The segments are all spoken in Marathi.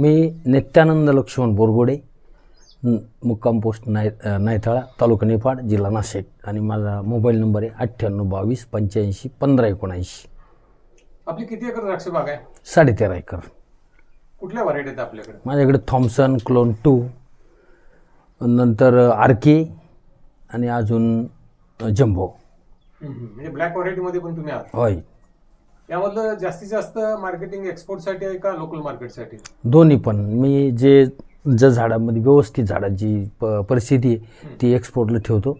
मी नित्यानंद लक्ष्मण बोरगोडे मुक्काम पोस्ट नाय नायथाळा तालुका निफाड जिल्हा नाशिक. आणि माझा मोबाईल नंबर आहे अठ्ठ्याण्णव बावीस पंच्याऐंशी पंधरा एकोणऐंशी. आपली किती एकर द्राक्ष बाग आहे? साडेतेरा एकर. कुठल्या व्हरायटी आहेत आपल्याकडे? माझ्याकडे थॉम्सन क्लोन टू नंतर आर के आणि अजून जम्बो. म्हणजे ब्लॅक व्हरायटीमध्ये पण तुम्ही आहात. होय. यामधलं जास्तीत जास्त मार्केटिंग एक्सपोर्टसाठी आहे का लोकल मार्केटसाठी दोन्ही पण. मी जे ज्या झाडामध्ये व्यवस्थित झाडाची प परिस्थिती आहे ती एक्सपोर्टला ठेवतो.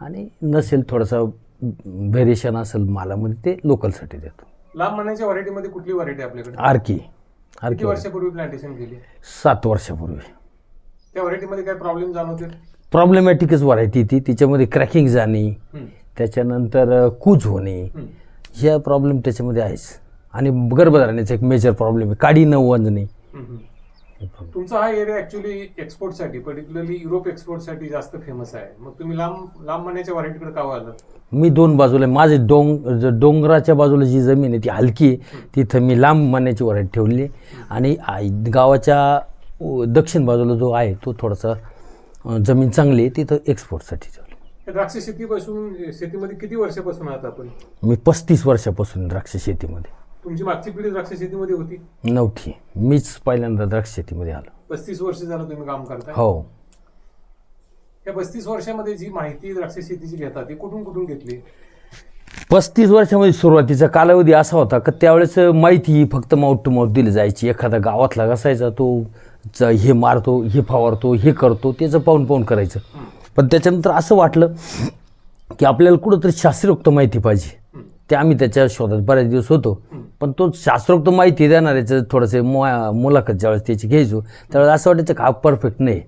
आणि नसेल थोडासा व्हेरिएशन असेल मालामध्ये ते लोकलसाठी देतो. लांब महिन्याच्या व्हरायटीमध्ये कुठली व्हरायटी आपल्याकडे? आर के आर किती के वर्षापूर्वी प्लांटेशन केली? सात वर्षापूर्वी. त्या व्हरायटीमध्ये काय प्रॉब्लेम जाणवते? प्रॉब्लेमॅटिकच व्हरायटी ती. तिच्यामध्ये क्रॅकिंग जाणे. त्याच्यानंतर अ, कूज होणे. ह्या प्रॉब्लेम त्याच्यामध्ये आहेच. आणि गर्भधारणेचा एक मेजर प्रॉब्लेम आहे. काडी न वंजणे. तुमचा हा एरिया ऍक्च्युली एक्सपोर्टसाठी पर्टिक्युलरली युरोप एक्सपोर्टसाठी जास्त फेमस आहे. मग तुम्ही लांब लांब व्हरायटीकडे का वळालात? मी दोन बाजूला माझे डोंग ज- डोंगराच्या बाजूला जी जमीन आहे ती हलकी आहे. तिथं मी लांब मान्याची व्हरायटी ठेवली आणि गावाच्या दक्षिण बाजूला जो आहे तो थोडासा जमीन चांगली आहे. तिथं एक्सपोर्टसाठी द्राक्ष शेतीपासून शेतीमध्ये किती वर्षापासून आहात आपण? मी पस्तीस वर्षापासून द्राक्ष शेतीमध्ये. तुमची मागची पिढी द्राक्ष शेतीमध्ये होती? नव्हती. मीच पहिल्यांदा द्राक्ष शेतीमध्ये आलो. पस्तीस वर्ष झालं तुम्ही काम करताय? हो. या पस्तीस वर्षामध्ये जी माहिती द्राक्ष शेतीची घेतात ती कुठून कुठून घेतली? पस्तीस वर्षामध्ये सुरुवातीचा कालावधी असा होता की त्यावेळेस माहिती ही फक्त माउट टू माउट दिली जायची. एखादा गावातला असायचा तो हे मारतो हे फवारतो हे करतो त्याचं पाहून पाहून करायचं. पण त्याच्यानंतर असं वाटलं की आपल्याला कुठंतरी शास्त्रोक्त माहिती पाहिजे. ते आम्ही त्याच्या शोधात बऱ्याच दिवस होतो. पण तो शास्त्रोक्त माहिती देणाऱ्याचं थोडंसं मु मुलाखत ज्यावेळेस त्याची घ्यायचो त्यावेळेस असं वाटायचं का परफेक्ट नाही.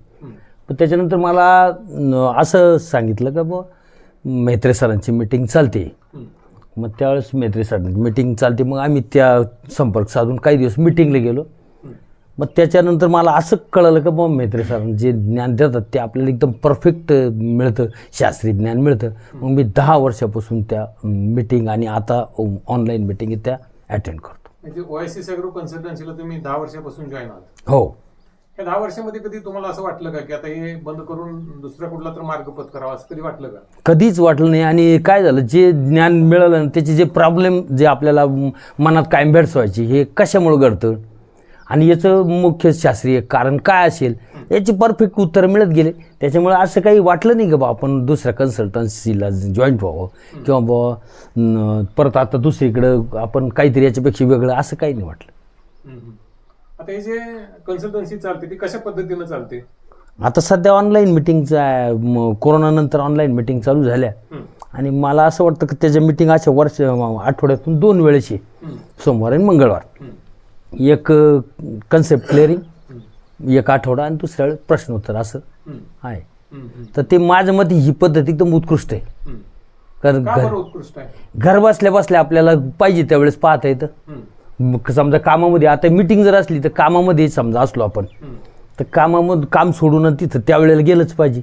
पण त्याच्यानंतर मला असं सांगितलं का बुवा मैत्रे सरांची मीटिंग चालते. मग त्यावेळेस मेत्रे सरांची मीटिंग चालते. मग आम्ही त्या संपर्क साधून काही दिवस मिटिंगला गेलो. मग त्याच्यानंतर मला असं कळलं का बुवा मेत्रे सरांनी जे ज्ञान देतात ते आपल्याला एकदम परफेक्ट मिळतं. शास्त्रीय ज्ञान मिळतं. मग मी दहा वर्षापासून त्या मिटिंग आणि आता ऑनलाईन मिटिंग त्या अटेंड करतो. म्हणजे ओएससी सॅग्रो कन्सल्टन्सीला तुम्ही दहा वर्षापासून जॉईन आहात. हो. या दहा वर्षामध्ये कधी तुम्हाला असं वाटलं का की आता हे बंद करून दुसरा कुठला तर मार्ग पत्करावा असं कधी वाटलं का? कधीच वाटलं नाही. आणि काय झालं जे ज्ञान मिळालं त्याचे जे प्रॉब्लेम जे आपल्याला मनात कायम भेडसवायची हे कशामुळं घडतं? आणि याचं मुख्य शास्त्रीय कारण काय असेल याची परफेक्ट उत्तर मिळत गेले. त्याच्यामुळे असं काही वाटलं नाही का बा आपण दुसऱ्या कन्सल्टन्सीला जॉईंट व्हावं? किंवा न, परत आता दुसरीकडं आपण काहीतरी याच्यापेक्षा वेगळं असं काही नाही वाटलं. आता हे जे कन्सल्टन्सी चालते ती कशा पद्धतीनं चालते? आता सध्या ऑनलाईन मिटिंगचा कोरोनानंतर ऑनलाईन मिटिंग चालू झाल्या. आणि मला असं वाटतं की त्याच्या मिटिंग अशा वर्ष आठवड्यातून दोन वेळेची. सोमवार आणि मंगळवार. एक कन्सेप्ट क्लिअरिंग एक आठवडा आणि दुसऱ्या प्रश्नोत्तर असं आहे. तर ते माझ्या मते ही पद्धत एकदम उत्कृष्ट आहे. कारण घर बसल्या बसल्या आपल्याला पाहिजे त्यावेळेस पाहता येतं. समजा कामामध्ये आता मिटिंग जर असली तर कामामध्ये समजा असलो आपण तर कामामध्ये काम सोडून तिथं त्यावेळेला गेलंच पाहिजे.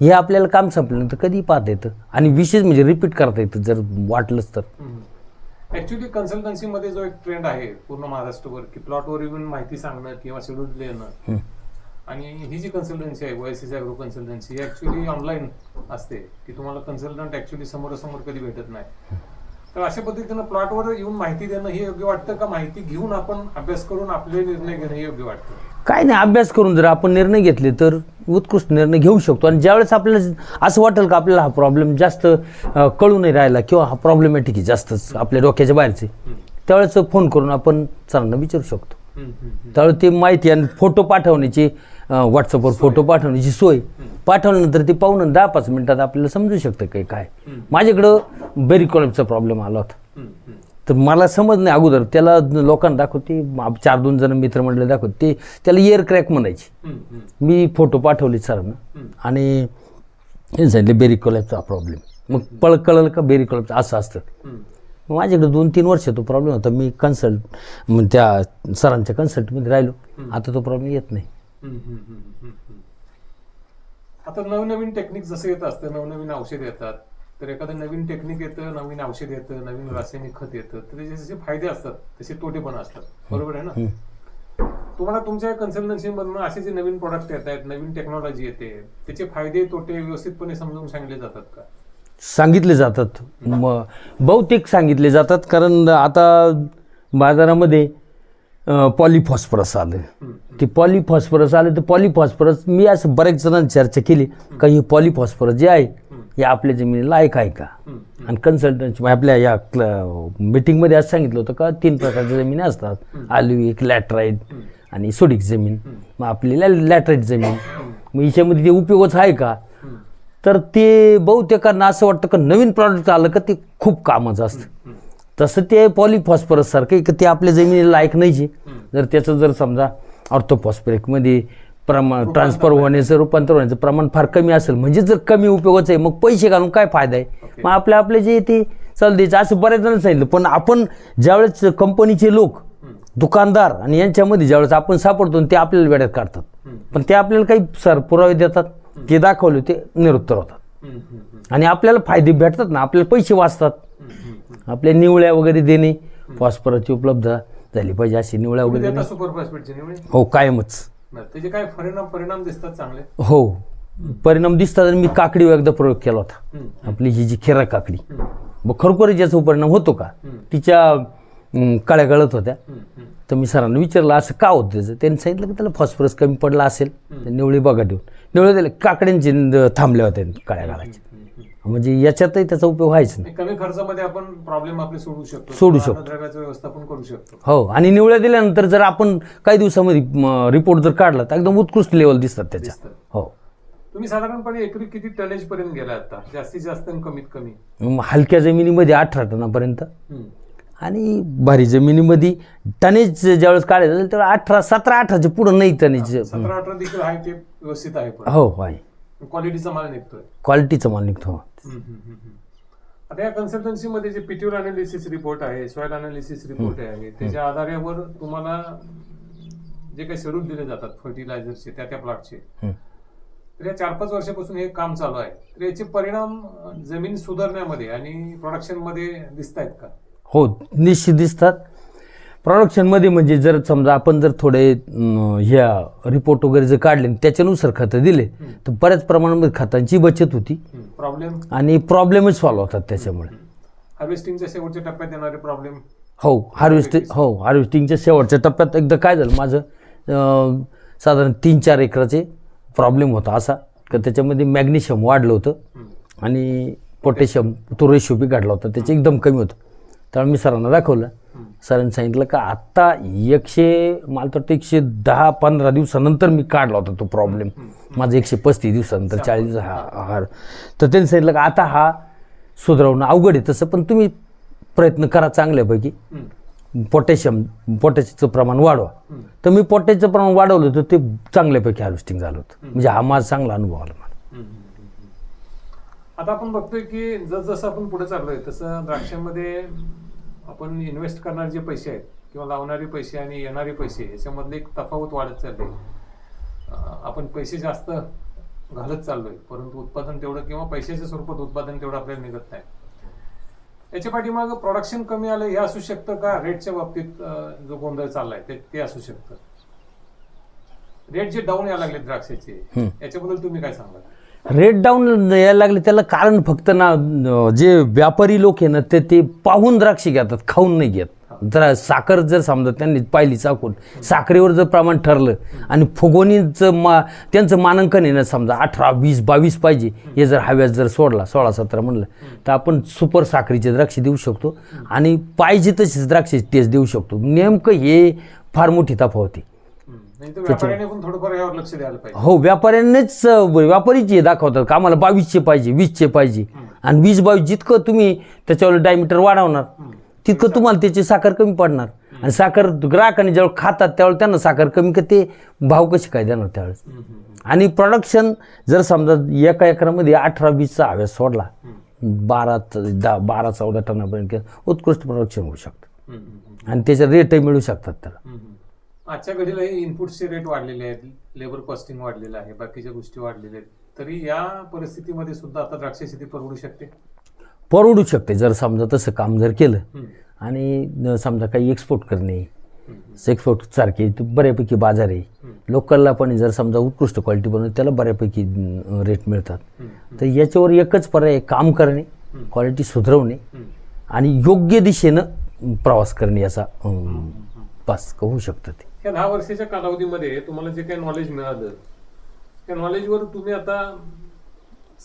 हे आपल्याला काम संपल्यानंतर कधी पाहता येतं. आणि विशेष म्हणजे रिपीट करता येतं जर वाटलंच तर. ऍक्च्युली कन्सल्टन्सी मध्ये जो एक ट्रेंड आहे पूर्ण महाराष्ट्रभर की प्लॉटवर येऊन माहिती सांगणं किंवा शेड्यूल देणं. आणि ही जी कन्सल्टन्सी आहे ओएससी अॅग्रो कन्सल्टन्सी ही ऍक्च्युली ऑनलाईन असते की तुम्हाला कन्सल्टंट ऍक्च्युली समोरासमोर कधी भेटत नाही. तर अशा पद्धतीनं प्लॉटवर येऊन माहिती देणं हे योग्य वाटतं का? माहिती घेऊन आपण अभ्यास करून आपले निर्णय घेणं हे योग्य वाटतं. काय नाही अभ्यास करून जर आपण निर्णय घेतले तर उत्कृष्ट निर्णय घेऊ शकतो. आणि ज्यावेळेस आपल्याला असं वाटेल का आपल्याला हा प्रॉब्लेम जास्त अं, कळू नाही राहिला किंवा हा प्रॉब्लेमॅटिक आहे जास्तच आपल्या डोक्याच्या बाहेरचे त्यावेळेस फोन करून आपण सरांना विचारू शकतो. त्यावेळेस ते माहिती आणि फोटो पाठवण्याची व्हॉट्सअपवर फोटो पाठवण्याची सोय. पाठवल्यानंतर ते पाहून दहा पाच मिनिटात आपल्याला समजू शकतं काही काय. माझ्याकडं बेरी कॉलेजचा प्रॉब्लेम आला होता. तर मला समज नाही अगोदर त्याला लोकांना दाखवते चार दोन जण मित्रमंडळी दाखवते ते त्याला इयर क्रॅक म्हणायची. मी फोटो पाठवले सरांना आणि हे सांगितले बेरी कॉलेजचा प्रॉब्लेम मग पळ कळलं का बेरी कॉलेजचं असं असतं माझ्याकडे दोन तीन वर्ष तो प्रॉब्लेम होता. मी कन्सल्ट त्या सरांच्या कन्सल्टमध्ये राहिलो. आता तो प्रॉब्लेम येत नाही. आता नवनवीन टेक्निक जसं येत असतं नवनवीन औषध येतात. तर एखादं नवीन टेक्निक येतं नवीन औषध येतं नवीन रासायनिक खत येतं. तर त्याचे जसे फायदे असतात तसे तोटे पण असतात. बरोबर आहे ना? तुम्हाला तुमच्या कन्सल्टन्सी मधून असे जे नवीन प्रोडक्ट येत आहेत नवीन टेक्नॉलॉजी येते त्याचे फायदे तोटे व्यवस्थितपणे समजून सांगितले जातात का? सांगितले जातात. बहुतेक सांगितले जातात कारण आता बाजारामध्ये पॉलिफॉस्फरस आलं. ते पॉलिफॉस्फरस आलं तर पॉलिफॉस्फरस मी असं बऱ्याच जणांनी चर्चा केली का हे पॉलिफॉस्फरस जे आहे हे आपल्या जमिनीला लायक आहे का? आणि कन्सल्टन्सी आपल्या या क्ल मीटिंगमध्ये असं सांगितलं होतं का तीन प्रकारच्या जमिनी असतात. आल्युईक लॅटराईट आणि सोडिक जमीन. मग आपली लॅटराईट जमीन. मग याच्यामध्ये ते उपयोगच आहे का? तर ते बहुतेकांना असं वाटतं का नवीन प्रॉडक्ट आलं का ते खूप कामाचं असतं. तसं ते पॉलिफॉस्फरस सारखं आहे का ते आपल्या जमिनीला लायक नाहीचे जर त्याचं जर समजा ऑर्थोफॉस्फरिकमध्ये प्रमाण ट्रान्सफर होण्याचं रूपांतर होण्याचं प्रमाण फार कमी असेल. म्हणजे जर कमी उपयोगाचं आहे मग पैसे घालून काय फायदा आहे? मग आपल्या आपले जे ते चाल द्यायचं. असं बऱ्याच जणांनी सांगितलं. पण आपण ज्यावेळेस कंपनीचे लोक दुकानदार आणि यांच्यामध्ये ज्यावेळेस आपण सापडतो ते आपल्याला वेड्यात काढतात. पण ते आपल्याला काही सर पुरावे देतात. ते दाखवले ते निरुत्तर होतात. आणि आपल्याला फायदे भेटतात ना आपल्याला पैसे वाचतात. आपल्या निवळ्या वगैरे देणे फॉस्फरसची उपलब्धता. झाली पाहिजे अशी निवळ्या तुम्ही वगैरे निवडे? हो कायमच. बरं, त्याचे काय परिणाम परिणाम दिसतात चांगले? हो. परिणाम दिसतात आणि मी काकडीवर एकदा प्रयोग केला होता. हम्म, आपली ही जी खेरा काकडी. हम्म, मग खरोखर याचा परिणाम होतो का? हम्म, तिच्या अं, कळ्या गळत होत्या. हम्म, हम्म. तर मी सरांना विचारलं असं का होतं त्याचं? त्यांनी सांगितलं की त्याला फॉस्फरस कमी पडला असेल. तर निवळी बघा देऊन. निवळे त्याला काकड्यांची न- थांबल्या होत्या काळ्या गाळाच्या म्हणजे याच्यातही त्याचा उपयोग व्हायच नाही. कमी खर्चामध्ये आपण प्रॉब्लेम आपले सोडू शकतो. सोडू शकतो. अन्नद्रव्याचं व्यवस्थापन करू शकतो. हो आणि निवळ्या दिल्यानंतर जर आपण काही दिवसामध्ये रिपोर्ट जर काढला तर एकदम उत्कृष्ट लेवल दिसतात त्याच्या. हो. तुम्ही साधारणपणे एकरी किती टनेज पर्यंत गेला आता? जास्तीत जास्त कमीत कमी. हलक्या जमिनीमध्ये अठरा टनापर्यंत. आणि भारी जमिनीमध्ये टनेज ज्यावेळेस काढायचं असेल तर अठरा सतरा अठराच्या पुढं नाही टनेज सतरा अठरा देखील आहे ते व्यवस्थित आहे हो आहे. क्वालिटीचा माल निघतोय. क्वालिटीचा माल निघतो. आता या कन्सल्टन्सी मध्ये जे पिट्युर अनालिसिस रिपोर्ट आहे सॉइल अनालिसिस रिपोर्ट आहे त्याच्या आधारावर तुम्हाला जे काही शेड्यूल दिले जातात फर्टिलायझरचे त्या त्या प्लॉटचे. तर या चार पाच वर्षापासून हे काम चालू आहे. तर याचे परिणाम जमीन सुधारण्यामध्ये आणि प्रोडक्शनमध्ये दिसत आहेत का? हो निश्चित दिसतात. प्रोडक्शनमध्ये म्हणजे जर समजा आपण जर थोडे ह्या रिपोर्ट वगैरे जर काढले आणि त्याच्यानुसार खतं दिले तर बऱ्याच प्रमाणामध्ये खतांची बचत होती. प्रॉब्लेम आणि प्रॉब्लेमच सॉल्व्ह होतात त्याच्यामुळे. हार्वेस्टिंगच्या शेवटच्या टप्प्यात येणारे प्रॉब्लेम हो हार्वेस्टिंग हो हार्वेस्टिंगच्या शेवटच्या टप्प्यात एकदा काय झालं? माझं साधारण तीन चार एकराचे प्रॉब्लेम होता असा. का त्याच्यामध्ये मॅग्नेशियम वाढलं होतं. आणि पोटॅशियम तो रेशो बी काढला होता. त्याचे एकदम कमी होतं. त्यामुळे मी सरांना दाखवलं. सरांनी सांगितलं का आत्ता एकशे मला तर वाटतं एकशे दहा पंधरा दिवसानंतर मी काढला होता तो प्रॉब्लेम माझं एकशे पस्तीस दिवसानंतर चाळीस दिवस हा आहार तर त्यांनी सांगितलं का आता हा सुधारवणं अवघड आहे तसं पण तुम्ही प्रयत्न करा चांगल्यापैकी. पोटॅशियम पोटॅशियमचं प्रमाण वाढवा. तर मी पोटॅशचं प्रमाण वाढवलं तर ते चांगल्यापैकी हार्वेस्टिंग झालं होतं. म्हणजे हा माझा चांगला अनुभव आला मला. आता आपण बघतोय की जसं आपण पुढे चाललोय तसं द्राक्षांमध्ये आपण इन्व्हेस्ट करणारे जे पैसे आहेत किंवा लावणारे पैसे आणि येणारे पैसे याच्यामधले एक तफावत वाढत चालले आपण पैसे जास्त घालत चाललोय परंतु उत्पादन तेवढं किंवा पैशाच्या स्वरूपात उत्पादन तेवढं आपल्याला निघत नाही. याच्या पाठीमागं प्रोडक्शन कमी आलं हे असू शकतं का? रेटच्या बाबतीत जो गोंधळ चाललाय ते ते असू शकतं. रेट जे डाऊन यायला लागले द्राक्षाचे याच्याबद्दल तुम्ही काय सांगाल? रेट डाऊन यायला लागले त्याला कारण फक्त ना जे व्यापारी लोक आहे ना ते ते पाहून द्राक्ष घेतात खाऊन नाही घेत. जरा साखर जर समजा त्यांनी पाहिली चाकून साखरेवर जर प्रमाण ठरलं आणि फुगोनीचं मा त्यांचं मानांकन आहे ना समजा अठरा वीस बावीस पाहिजे हे जर हव्यास जर सोडला सोळा सतरा म्हणलं तर आपण सुपर साखरीचे द्राक्ष देऊ शकतो आणि पाहिजे तशीच द्राक्षे टेस्ट देऊ शकतो. नेमकं हे फार मोठी तफावत आहे. नाही तर व्यापाऱ्याने पण थोडंफार यावर लक्ष द्यायला पाहिजे. हो व्यापाऱ्यांनीच व्यापारीच हे दाखवतात का आम्हाला बावीसचे पाहिजे वीसचे पाहिजे. आणि वीस बावीस जितकं तुम्ही त्याच्यावर डायमीटर वाढवणार तितकं तुम्हाला त्याची साखर कमी पडणार. आणि साखर ग्राहकांनी ज्यावेळेस खातात त्यावेळेस त्यांना साखर कमी का ते भाव कसे काय देणार त्यावेळेस? आणि प्रोडक्शन जर समजा एका एकरामध्ये अठरा वीसचा हव्यास सोडला बारा दहा बारा चौदा टनापर्यंत उत्कृष्ट प्रोडक्शन होऊ शकतं. आणि त्याचे रेटही मिळू शकतात त्याला. आजच्या घडीला इनपुटचे रेट वाढलेले आहेत लेबर कॉस्टिंग वाढलेलं आहे बाकीच्या गोष्टी वाढलेल्या आहेत. तरी या परिस्थितीमध्ये सुद्धा आता द्राक्ष शेती परवडू शकते? परवडू शकते. जर समजा तसं काम जर केलं आणि समजा काही एक्सपोर्ट करणे एक्सपोर्ट सारखे ते बऱ्यापैकी बाजार आहे. लोकलला पण जर समजा उत्कृष्ट क्वालिटी बनवली त्याला बऱ्यापैकी रेट मिळतात. तर याच्यावर एकच पर्याय काम करणे क्वालिटी सुधारवणे आणि योग्य दिशेनं प्रवास करणे याचा पास होऊ शकतं ते. या दहा वर्षाच्या कालावधीमध्ये तुम्हाला जे काही नॉलेज मिळालं त्या नॉलेजवर तुम्ही आता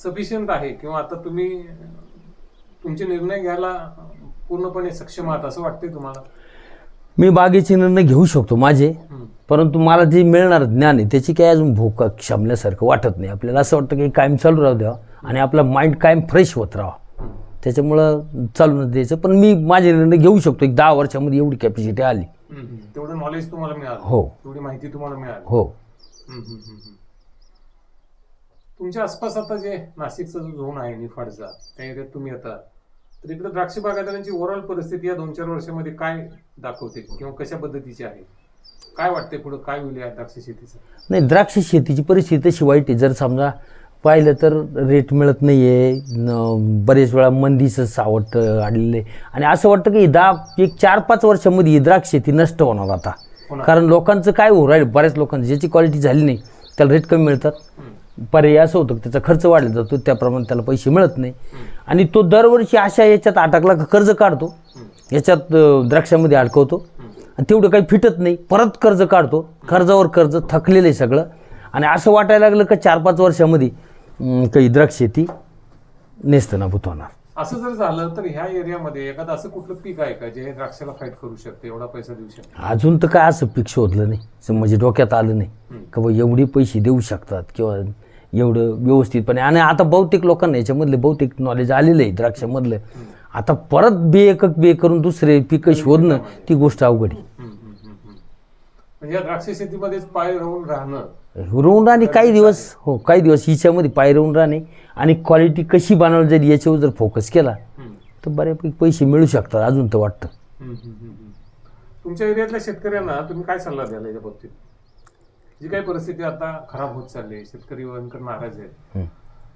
सफिशियंट आहे किंवा आता तुम्ही तुमचे निर्णय घ्यायला पूर्णपणे सक्षम आहात असं वाटतंय तुम्हाला? मी बागेचे निर्णय घेऊ शकतो माझे. परंतु मला जे मिळणार ज्ञान आहे त्याची काही अजून भूक क्षमल्यासारखं वाटत नाही. आपल्याला असं वाटतं की कायम चालू राहू द्यावं आणि आपला माइंड कायम फ्रेश होत राहावा त्याच्यामुळं चालूनच द्यायचं. पण मी माझे निर्णय घेऊ शकतो. एक दहा वर्षामध्ये एवढी कॅपॅसिटी आली. तेवढं नॉलेज तुम्हाला मिळालं. हो. तेवढी माहिती तुम्हाला मिळाली. हो. हम्म, हम्म, हम्म, हम्म. तुमच्या आसपास आता जे नाशिकचा जो झोन आहे निफाडचा त्या एरियात तुम्ही आता. तर इकडे द्राक्ष बागायतदारांची ओव्हरऑल परिस्थिती या दोन चार वर्षामध्ये काय दाखवते किंवा कशा पद्धतीची आहे? काय वाटते पुढे? काय होईल या द्राक्ष शेतीचं? नाही द्राक्ष शेतीची परिस्थिती तशी वाईट आहे. जर समजा पाहिलं तर रेट मिळत नाही आहे बरेच वेळा मंदीचं सावट आलेलं. आहे आणि असं वाटतं की दहा एक चार पाच वर्षामध्ये ही द्राक्ष शेती नष्ट होणार आता. कारण लोकांचं काय होऊ राहिलं? बऱ्याच लोकांचं ज्याची क्वालिटी झाली नाही त्याला रेट कमी मिळतात. पर्याय असं होतं की त्याचा खर्च वाढला जातो त्याप्रमाणे त्याला पैसे मिळत नाही. आणि तो दरवर्षी अशा याच्यात अटकला का कर्ज काढतो. याच्यात द्राक्षामध्ये अडकवतो. आणि तेवढं काही फिटत नाही. परत कर्ज काढतो. कर्जावर कर्ज थकलेलं आहे सगळं. आणि असं वाटायला लागलं का चार पाच वर्षामध्ये काही द्राक्ष शेती नेस्तनाभूत होणार. असं जर झालं तर ह्या एरियामध्ये एखादं असं कुठलं पीक आहे का जे द्राक्षाला फाईट करू शकते एवढा पैसा देऊ शकते? अजून तर काय असं पीक शोधलं नाही. म्हणजे डोक्यात आलं नाही का बा एवढे पैसे देऊ शकतात किंवा एवढं व्यवस्थितपणे. आणि आता बहुतेक लोकांना याच्यामधले बहुतेक नॉलेज आलेलं आहे द्राक्षामधलं. आता परत बे एकक बे करून दुसरे पिकं शोधणं ती गोष्ट अवघड आहे. म्हणजे या द्राक्ष शेतीमध्येच पाय राहून राहणं राहून राहणे काही दिवस हो काही दिवस हिच्यामध्ये पाय राहून राहणे आणि क्वालिटी कशी बनवली जाईल याच्यावर जर फोकस केला. तर बऱ्यापैकी पैसे मिळू शकतात अजून तर वाटतं. तुमच्या एरियातल्या शेतकऱ्यांना तुम्ही काय सल्ला द्याल याच्या बाबतीत जी काही परिस्थिती आता खराब होत चालली आहे, शेतकरी भयंकर नाराज आहेत.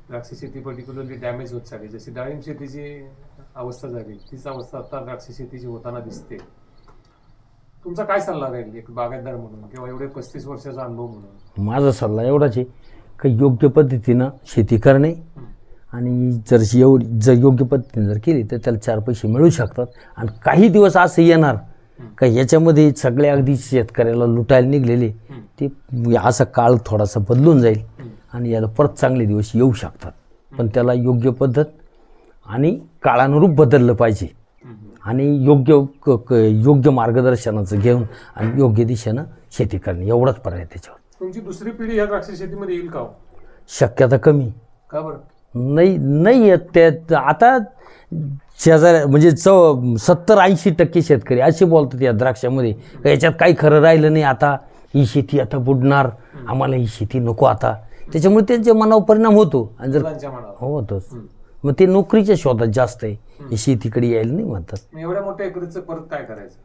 द्राक्ष शेती पर्टिक्युलरली डॅमेज होत चालली जशी डाळिंब शेतीची अवस्था झाली तीच अवस्था आता द्राक्ष शेतीची होताना दिसते तुमचा काय सल्ला राहील एक बागायतदार म्हणून किंवा एवढे पस्तीस वर्षाचा अनुभव म्हणून? माझा सल्ला एवढाच आहे की योग्य पद्धतीनं शेती करणे आणि जर एवढी जर योग्य पद्धतीने जर केली तर त्याला चार पैसे मिळू शकतात. आणि काही दिवस असं येणार का याच्यामध्ये सगळे अगदी शेतकऱ्याला लुटायला निघलेले ते असा काळ थोडासा बदलून जाईल आणि याला परत चांगले दिवस येऊ शकतात. पण त्याला योग्य पद्धत आणि काळानुरूप बदललं पाहिजे. आणि योग्य क- क- योग्य मार्गदर्शनाचं घेऊन आणि योग्य दिशेनं शेती करणे. एवढाच पर्याय त्याच्यावर. तुमची दुसरी पिढी ह्या द्राक्ष शेतीमध्ये येईल का हो? शक्यता कमी. का बरं? नाही नाही येत. त्यात आता शेजाऱ्या म्हणजे चौ सत्तर ऐंशी टक्के शेतकरी असे बोलतात या द्राक्षामध्ये. का याच्यात काही खरं राहिलं नाही. आता ही शेती आता बुडणार. आम्हाला ही शेती नको आता. त्याच्यामुळे त्यांच्या मनावर परिणाम होतो. आणि जर मुलांच्या मनावर. हो होतोच. मग ते नोकरीच्या शोधात जास्त आहे. शेतीकडे यायला नाही म्हणतात. एवढ्या मोठ्या एकरीचं परत काय करायचं?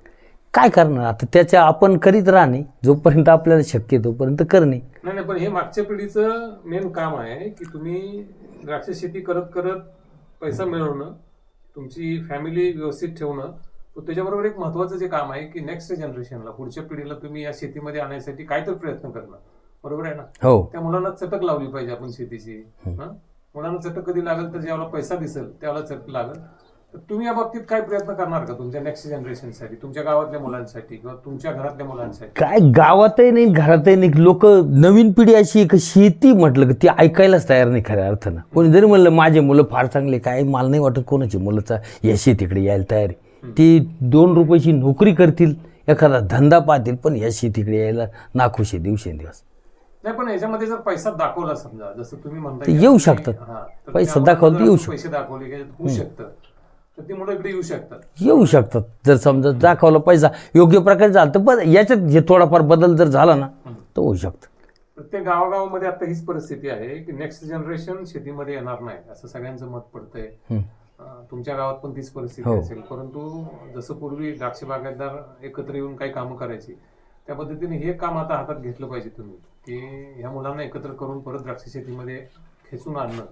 काय करणार? आता त्याच्या आपण करीत राहणे जोपर्यंत आपल्याला शक्य आहे तोपर्यंत करणे. नाही नाही पण हे मागच्या पिढीचं मेन काम आहे की तुम्ही द्राक्ष शेती करत करत पैसा मिळवणं तुमची फॅमिली व्यवस्थित ठेवणं पण त्याच्याबरोबर एक महत्वाचं जे काम आहे की नेक्स्ट जनरेशनला पुढच्या पिढीला तुम्ही या शेतीमध्ये आणण्यासाठी काहीतरी प्रयत्न करणं. बरोबर आहे ना? हो. त्या मुलांना चटक लावली पाहिजे आपण शेतीची. हं? मुलांना चटक कधी लागेल तर ज्यावेळेला पैसा दिसेल त्यावेळेला चटक लागेल. तर तुम्ही या बाबतीत काय प्रयत्न करणार का तुमच्या नेक्स्ट जनरेशनसाठी तुमच्या गावातल्या मुलांसाठी किंवा तुमच्या घरातल्या मुलांसाठी? काय गावातही नाही घरातही नाही. लोक नवीन पिढी अशी आहे की शेती म्हटलं की ती ऐकायलाच तयार नाही खऱ्या अर्थानं. कोणी जरी म्हणलं माझे मुलं फार चांगले काय मला नाही वाटत कोणाची मुलंचा या शेतीकडे यायला तयार ती दोन रुपयाची नोकरी करतील एखादा धंदा पाहतील पण या शेतीकडे यायला नाखुश आहे दिवसेंदिवस. नाही पण याच्यामध्ये जर पैसा दाखवला समजा जसं तुम्ही म्हणता येऊ शकतात. पैसा दाखवला येऊ आपण पैसे दाखवले होऊ शकतं. तर ती मुलं इकडे येऊ शकतात. येऊ शकतात. जर समजा दाखवला पैसा योग्य प्रकारे झाला तर बरं याच्यात हे थोडाफार बदल जर झाला ना तर होऊ शकतं. प्रत्येक गावागावामध्ये आता हीच परिस्थिती आहे की नेक्स्ट जनरेशन शेतीमध्ये येणार नाही असं सगळ्यांचं मत पडतंय. तुमच्या गावात पण तीच परिस्थिती हो. असेल. परंतु जसं पूर्वी द्राक्ष बागायतदार एकत्र येऊन काही कामं करायची त्या पद्धतीने हे काम आता हातात घेतलं पाहिजे तुम्ही. की ह्या मुलांना एकत्र करून परत द्राक्ष शेतीमध्ये खेचून आणणं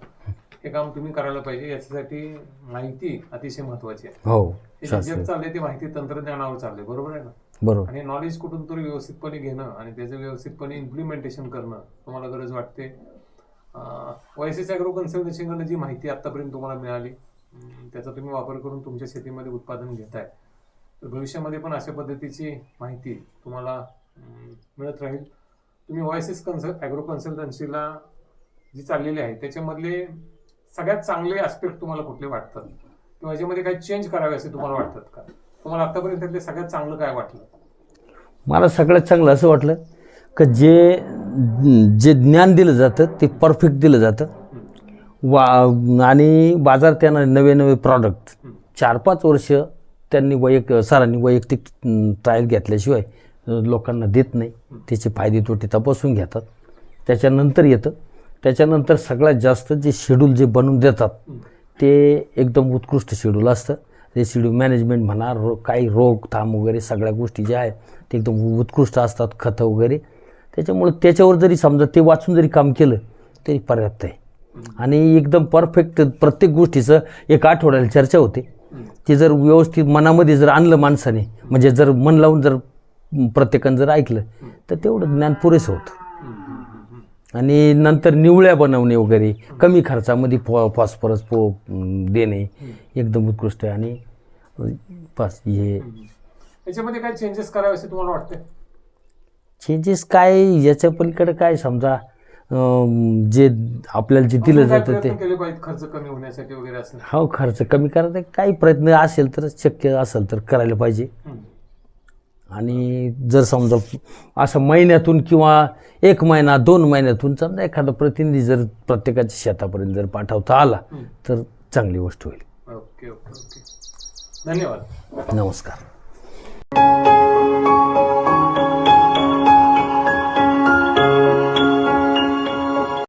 हे काम तुम्ही करायला पाहिजे याच्यासाठी माहिती अतिशय महत्वाची आहे. हो हे जे जग चाललंय ते माहिती तंत्रज्ञानावर चाललंय बरोबर आहे ना? बरोबर. आणि नॉलेज कुठून तरी व्यवस्थितपणे घेणं आणि त्याचं व्यवस्थितपणे इम्प्लिमेंटेशन करणं तुम्हाला गरज वाटते. वायसीस अॅग्रो कन्सल्टन्सीकडनं जी माहिती आतापर्यंत तुम्हाला मिळाली त्याचा तुम्ही वापर करून तुमच्या शेतीमध्ये उत्पादन घेताय. तर भविष्यामध्ये पण अशा पद्धतीची माहिती तुम्हाला मिळत राहील. तुम्ही वायसीस कन्सल अॅग्रो कन्सल्टन्सीला जी चाललेली आहे त्याच्यामधले सगळ्यात चांगले ऍस्पेक्ट तुम्हाला कुठले वाटतात? किंवा याच्यामध्ये काही चेंज करावे असे तुम्हाला वाटतात का? तुम्हाला आतापर्यंत सगळ्यात चांगलं काय वाटलं? मला सगळ्यात चांगलं असं वाटलं की जे जे ज्ञान दिलं जातं ते परफेक्ट दिलं जातं. वा आणि बाजार त्यांना नवे नवे प्रॉडक्ट चार पाच वर्ष त्यांनी वैयक सरांनी वैयक्तिक ट्रायल घेतल्याशिवाय लोकांना देत नाही त्याचे फायदे तोटे तपासून घेतात. त्याच्यानंतर येतं. त्याच्यानंतर सगळ्यात जास्त जे शेड्यूल जे बनवून देतात ते एकदम उत्कृष्ट शेड्यूल असतं. ते शेड्यूल मॅनेजमेंट म्हणा रो काही रोगथाम वगैरे सगळ्या गोष्टी ज्या आहेत ते एकदम उत्कृष्ट असतात खतं वगैरे. त्याच्यामुळं त्याच्यावर जरी समजा ते वाचून जरी काम केलं तरी पर्याप्त आहे. आणि एकदम परफेक्ट प्रत्येक गोष्टीचं एक आठवड्याला चर्चा होते. ते जर व्यवस्थित मनामध्ये जर आणलं माणसाने म्हणजे जर मन लावून जर प्रत्येकानं जर ऐकलं तर तेवढं ज्ञान पुरेसं होतं. आणि नंतर निवळ्या बनवणे वगैरे कमी खर्चामध्ये फॉ फॉस्फरस पो देणे एकदम उत्कृष्ट आहे. आणि बस हे याच्यामध्ये काय चेंजेस करावे असे तुम्हाला वाटते चेंजेस काय याच्या पलीकडे काय समजा जे आपल्याला जे दिलं जातं ते. खर्च कमी होण्यासाठी वगैरे हो खर्च कमी करायचा काही प्रयत्न असेल तर शक्य असेल तर करायला पाहिजे. आणि जर समजा असं महिन्यातून किंवा एक महिना दोन महिन्यातून समजा एखादा प्रतिनिधी जर प्रत्येकाच्या शेतापर्यंत जर पाठवता आला तर चांगली गोष्ट होईल. धन्यवाद. नमस्कार.